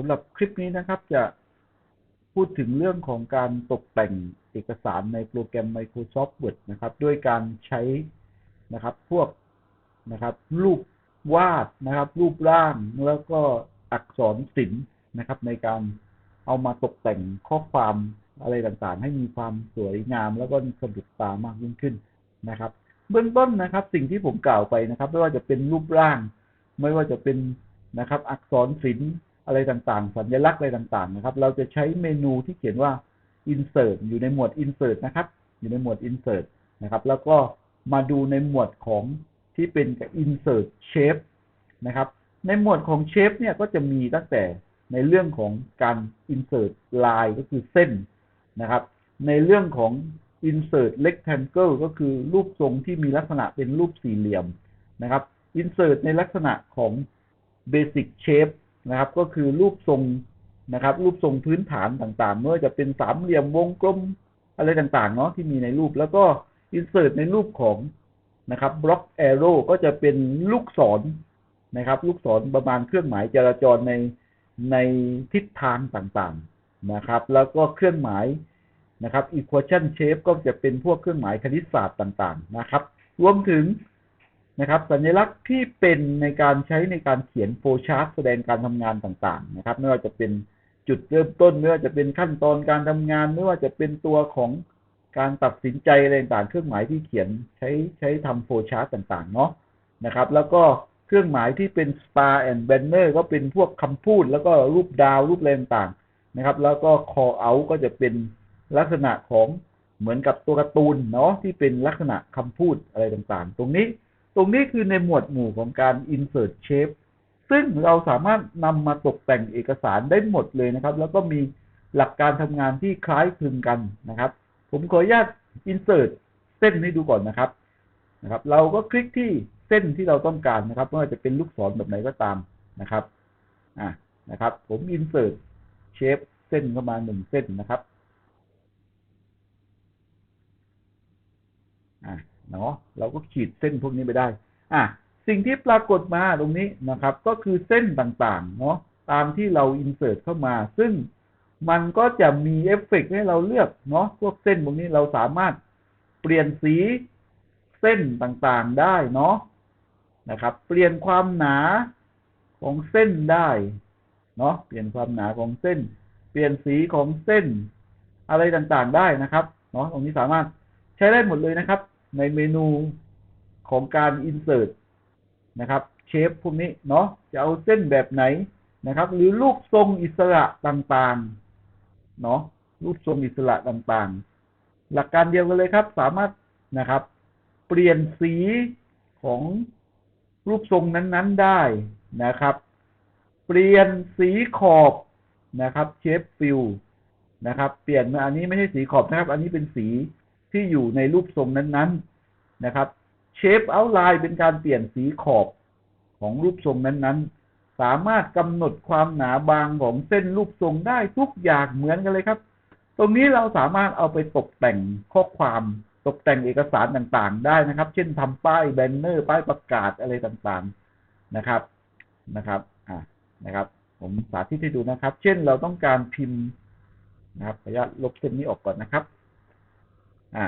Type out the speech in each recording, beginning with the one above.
สำหรับคลิปนี้นะครับจะพูดถึงเรื่องของการตกแต่งเอกสารในโปรแกรม Microsoft Word นะครับ ด้วยการใช้นะครับพวกนะครับ รูปวาดนะครับ รูปร่างแล้วก็อักษรศิลป์นะครับ ในการเอามาตกแต่งข้อความอะไรต่างๆ ให้มีความสวยงาม แล้วก็สะดุดตามากยิ่งขึ้นนะครับ เบื้องต้นนะครับ สิ่งที่ผมกล่าวไปนะครับ ไม่ว่าจะเป็นรูปร่าง ไม่ว่าจะเป็นนะครับ อักษรศิลป์ อะไรต่างๆ สัญลักษณ์อะไรต่างๆ นะครับ เราจะใช้เมนูที่เขียนว่า insert อยู่ในหมวด insert นะครับ อยู่ในหมวด insert นะครับ แล้วก็มาดูในหมวดของที่เป็น insert shape นะครับ ในหมวดของ shape เนี่ยก็จะมีตั้งแต่ในเรื่องของการ insert line ก็คือเส้นนะครับ ในเรื่องของ insert rectangle ก็คือรูปทรงที่มีลักษณะเป็นรูปสี่เหลี่ยมนะครับ insert ในลักษณะของ basic shape นะครับ ก็คือรูปทรงนะครับ รูปทรงพื้นฐานต่างๆไม่ว่าจะเป็นสามเหลี่ยมวงกลมอะไรต่างๆเนาะที่มีในรูปแล้วก็ insert ในรูปของนะครับ block arrow ก็จะเป็นลูกศรนะครับ ลูกศรประมาณเครื่องหมายจราจรในในทิศทางต่างๆนะครับ แล้วก็เครื่องหมายนะครับ equation shape ก็จะเป็นพวกเครื่องหมายคณิตศาสตร์ต่างๆนะครับ รวมถึง นะครับสัญลักษณ์ที่เป็นในการใช้ในการเขียนโฟชาร์ตแสดงการทำงานต่างๆ นะครับ ไม่ว่าจะเป็นจุดเริ่มต้นไม่ว่าจะเป็นขั้นตอนการทำงาน ไม่ว่าจะเป็นตัวของการตัดสินใจอะไรต่างๆ เครื่องหมายที่เขียนใช้ใช้ทำโฟชาร์ตต่างๆ เนาะนะครับ แล้วก็เครื่องหมายที่เป็น star and banner ก็เป็นพวกคำพูด แล้วก็รูปดาวรูปอะไรต่างๆนะครับ แล้วก็ call out ก็จะเป็นลักษณะของเหมือนกับตัวการ์ตูนเนาะที่เป็นลักษณะคำพูดอะไรต่างๆ ตรงนี้ ตรงนี้คือในหมวดหมู่ของการ insert shape ซึ่งเราสามารถนำมาตกแต่งเอกสารได้หมดเลยนะครับ แล้วก็มีหลักการทำงานที่คล้ายคลึงกันนะครับ ผมขออนุญาต insert เส้นให้ดูก่อนนะครับนะครับ เราก็คลิกที่เส้นที่เราต้องการนะครับไม่ว่าจะเป็นลูกศรแบบไหนก็ตามนะครับอ่านะครับ ผม insert shape เส้นเข้ามาหนึ่งเส้นนะครับอ่า เนาะเราก็ขีดเส้นพวกนี้ไปได้อะสิ่งที่ปรากฏมาตรงนี้นะครับ ก็คือเส้นต่างๆเนาะตามที่เรา insert เข้ามา ซึ่งมันก็จะมีเอฟเฟกให้เราเลือกเนาะพวกเส้นพวกนี้เราสามารถเปลี่ยนสีเส้นต่างๆได้เนาะนะครับ เปลี่ยนความหนาของเส้นได้เนาะเปลี่ยนความหนาของเส้น เปลี่ยนสีของเส้นอะไรต่างๆได้นะครับเนาะตรงนี้สามารถใช้ได้หมดเลยนะครับ ในเมนูของการ insert นะครับ เชฟพวกนี้เนาะจะเอาเส้นแบบไหนนะครับ หรือรูปทรงอิสระต่างๆเนาะรูปทรงอิสระต่างๆ หลักการเดียวกันเลยครับ สามารถนะครับ เปลี่ยนสีของรูปทรงนั้นๆได้นะครับ เปลี่ยนสีขอบนะครับ เชฟฟิลนะครับ เปลี่ยนมาอันนี้ไม่ใช่สีขอบนะครับ อันนี้เป็นสี ที่อยู่ในรูปทรงนั้นๆนะครับเชฟเอาไลน์เป็นการเปลี่ยนสีขอบของรูปทรงนั้นๆ สามารถกำหนดความหนาบางของเส้นรูปทรงได้ทุกอย่างเหมือนกันเลยครับ ตรงนี้เราสามารถเอาไปตกแต่งข้อความตกแต่งเอกสารต่างๆ ได้นะครับ เช่นทำป้ายแบนเนอร์ป้ายประกาศอะไรต่างๆนะครับนะครับอ่านะครับ ผมสาธิตให้ดูนะครับ เช่นเราต้องการพิมพ์นะครับขออนุญาตลบเส้นนี้ออกก่อนนะครับ อ่า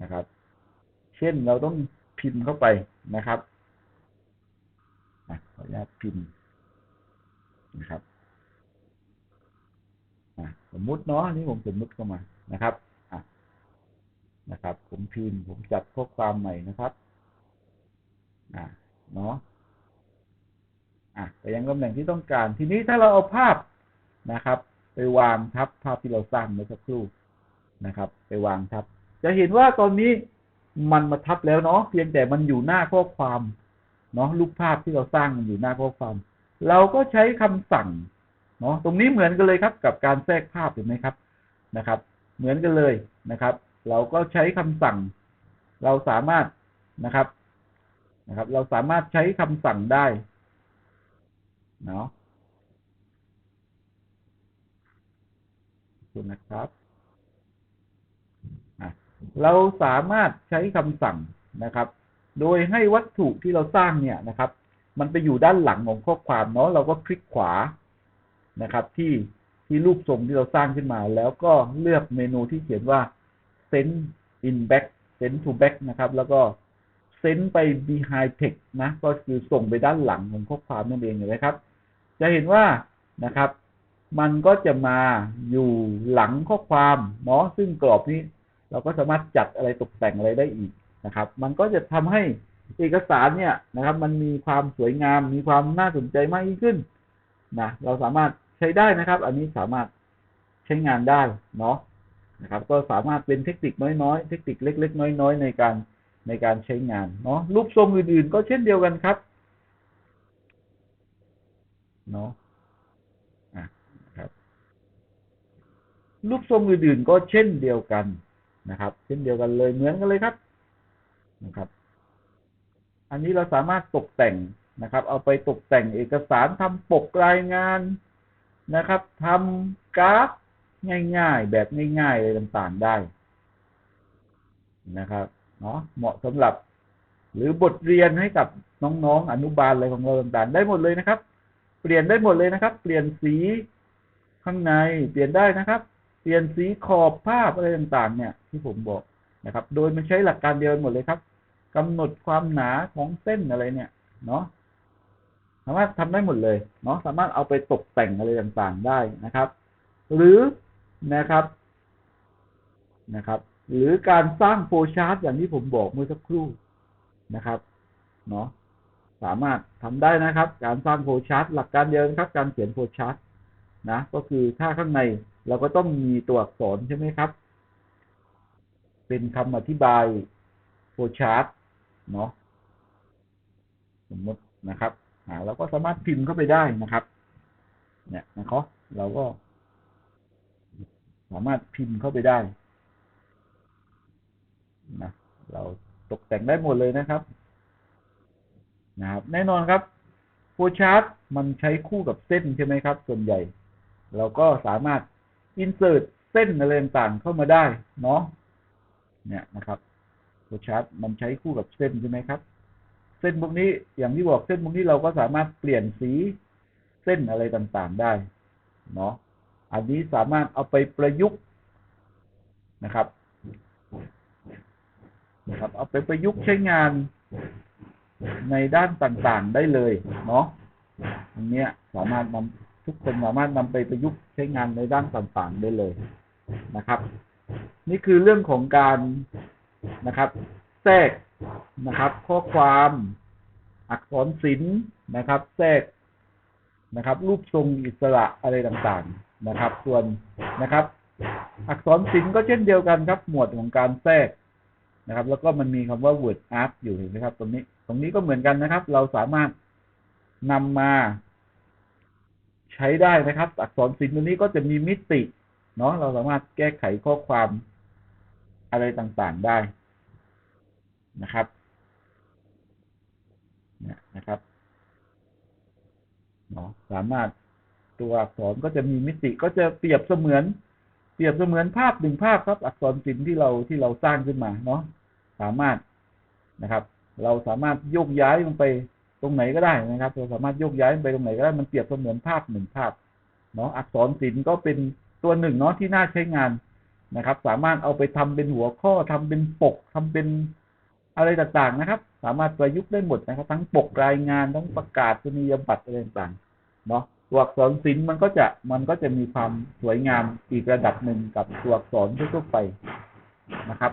นะครับ เช่นเราต้องพิมพ์เข้าไปนะครับขออนุญาตพิมพ์นะครับสมมุติเนาะนี่ผมสมมุติเข้ามานะครับนะครับ ผมพิมพ์ผมจัดข้อความใหม่นะครับอ่าเนาะอะไปยังตำแหน่งที่ต้องการ ทีนี้ถ้าเราเอาภาพนะครับ ไปวางทับภาพที่เราสร้างเมื่อสักครู่ นะครับ ไปวางทับ จะเห็นว่าตอนนี้มันมาทับแล้วเนาะเพียงแต่มันอยู่หน้าข้อความเนาะรูปภาพที่เราสร้างมันอยู่หน้าข้อความ เราก็ใช้คำสั่งเนาะตรงนี้เหมือนกันเลยครับกับการแทรกภาพเห็นไหมครับนะครับ เหมือนกันเลยนะครับ เราก็ใช้คำสั่ง เราสามารถนะครับนะครับ เราสามารถใช้คำสั่งได้เนาะคุณนะครับ เราสามารถใช้คำสั่งนะครับ โดยให้วัตถุที่เราสร้างเนี่ยนะครับ มันไปอยู่ด้านหลังของข้อความเนาะเราก็คลิกขวานะครับ ที่ที่รูปทรงที่เราสร้างขึ้นมา แล้วก็เลือกเมนูที่เขียนว่า send in back send to back นะครับ แล้วก็ send ไป behind text นะ ก็คือส่งไปด้านหลังของข้อความนั่นเองนไหมครับ จะเห็นว่านะครับ มันก็จะมาอยู่หลังข้อความเนาะซึ่งกรอบนี้ เราก็สามารถจัดอะไรตกแต่งอะไรได้อีกนะครับ มันก็จะทำให้เอกสารเนี่ยนะครับ มันมีความสวยงาม มีความน่าสนใจมากยิ่งขึ้นนะเราสามารถใช้ได้นะครับ อันนี้สามารถใช้งานได้เนาะนะครับ ก็สามารถเป็นเทคนิคน้อยๆ เทคนิคเล็ก ๆ น้อย ๆ ในการในการใช้งานเนาะรูปทรงอื่นๆ ก็เช่นเดียวกันครับเนาะอะนะครับรูปทรงอื่นๆก็เช่นเดียวกัน นะครับเช่นเดียวกันเลยเหมือนกันเลยครับนะครับ อันนี้เราสามารถตกแต่งนะครับ เอาไปตกแต่งเอกสารทำปกรายงานนะครับทำกราฟง่าย ๆ แบบง่ายๆอะไรต่างๆได้นะครับเนาะเหมาะสำหรับ หรือบทเรียนให้กับน้องๆอนุบาลอะไรของเราต่างๆ ได้หมดเลยนะครับ เปลี่ยนได้หมดเลยนะครับ เปลี่ยนสีข้างในเปลี่ยนได้นะครับ เปลี่ยนสีขอบภาพอะไรต่างๆ เนี่ย ที่ผมบอกนะครับ โดยมันใช้หลักการเดียวกันหมดเลยครับกำหนดความหนาของเส้นอะไรเนี่ย เนาะสามารถทำได้หมดเลยเนาะสามารถเอาไปตกแต่งอะไรต่างๆได้นะครับ หรือนะครับนะครับ หรือการสร้างโฟล์ชาร์ตอย่างที่ผมบอกเมื่อสักครู่นะครับเนาะสามารถทำได้นะครับ การสร้างโฟล์ชาร์ตหลักการเดียวกันครับ การเขียนโฟล์ชาร์ตนะ ก็คือถ้าข้างใน เราก็ต้องมีตัวอักษรใช่ไหมครับ เป็นคำอธิบายโฟชาร์ตเนาะสมมตินะครับอ่าเราก็สามารถพิมพ์เข้าไปได้นะครับ เนี่ยนะครับเราก็ สามารถพิมพ์เข้าไปได้นะเราตกแต่งได้หมดเลยนะครับนะครับแน่นอนครับโฟชาร์ตมันใช้คู่กับเส้นใช่ไหมครับ ส่วนใหญ่ เราก็สามารถ อินเสิร์ตเส้นอะไรต่างๆเข้ามาได้เนาะเนี่ยนะครับโฟลว์ชาร์ตมันใช้คู่กับเส้นใช่ไหมครับ เส้นพวกนี้อย่างที่บอกเส้นพวกนี้เราก็สามารถเปลี่ยนสีเส้นอะไรต่างๆได้เนาะอันนี้สามารถเอาไปประยุกต์นะครับนะครับ เอาไปประยุกต์ใช้งานในด้านต่างๆได้เลยเนาะอันเนี้ยสามารถนำ ทุกคนสามารถนำไปประยุกต์ใช้งานในด้านต่างๆได้เลยนะครับ นี่คือเรื่องของการนะครับ แทรกนะครับ ข้อความอักษรศิลป์นะครับ แทรกนะครับ รูปทรงอิสระอะไรต่างๆนะครับ ส่วนนะครับ อักษรศิลป์ก็เช่นเดียวกันครับ หมวดของการแทรกนะครับ แล้วก็มันมีคำว่า word art อยู่เห็นไหมครับ ตรงนี้ ตรงนี้ก็เหมือนกันนะครับ เราสามารถนำมา ใช้ได้นะครับ อักษรศิลป์ตัวนี้ก็จะมีมิติเนาะเราสามารถแก้ไขข้อความอะไรต่างๆได้นะครับเนี่ยนะครับเนาะสามารถตัวอักษรก็จะมีมิติก็จะเปรียบเสมือน เปรียบเสมือนภาพหนึ่งภาพครับ อักษรศิลป์ที่เราที่เราสร้างขึ้นมาเนาะสามารถนะครับ เราสามารถโยกย้ายลงไป ตรงไหนก็ได้นะครับ เราสามารถโยกย้ายไปตรงไหนก็ได้มันเปรียบเสมือนภาพหนึ่งภาพเนาะอักษรศิลป์ก็เป็นตัวหนึ่งเนาะที่น่าใช้งานนะครับ สามารถเอาไปทำเป็นหัวข้อทำเป็นปกทำเป็นอะไรต่างๆนะครับ สามารถประยุกต์ได้หมดนะครับ ทั้งปกรายงานทั้งประกาศนียบัตรอะไรต่างๆเนาะตัวอักษรศิลป์มันก็จะมันก็จะมีความสวยงามอีกระดับหนึ่งกับตัวอักษรทั่วไปนะครับ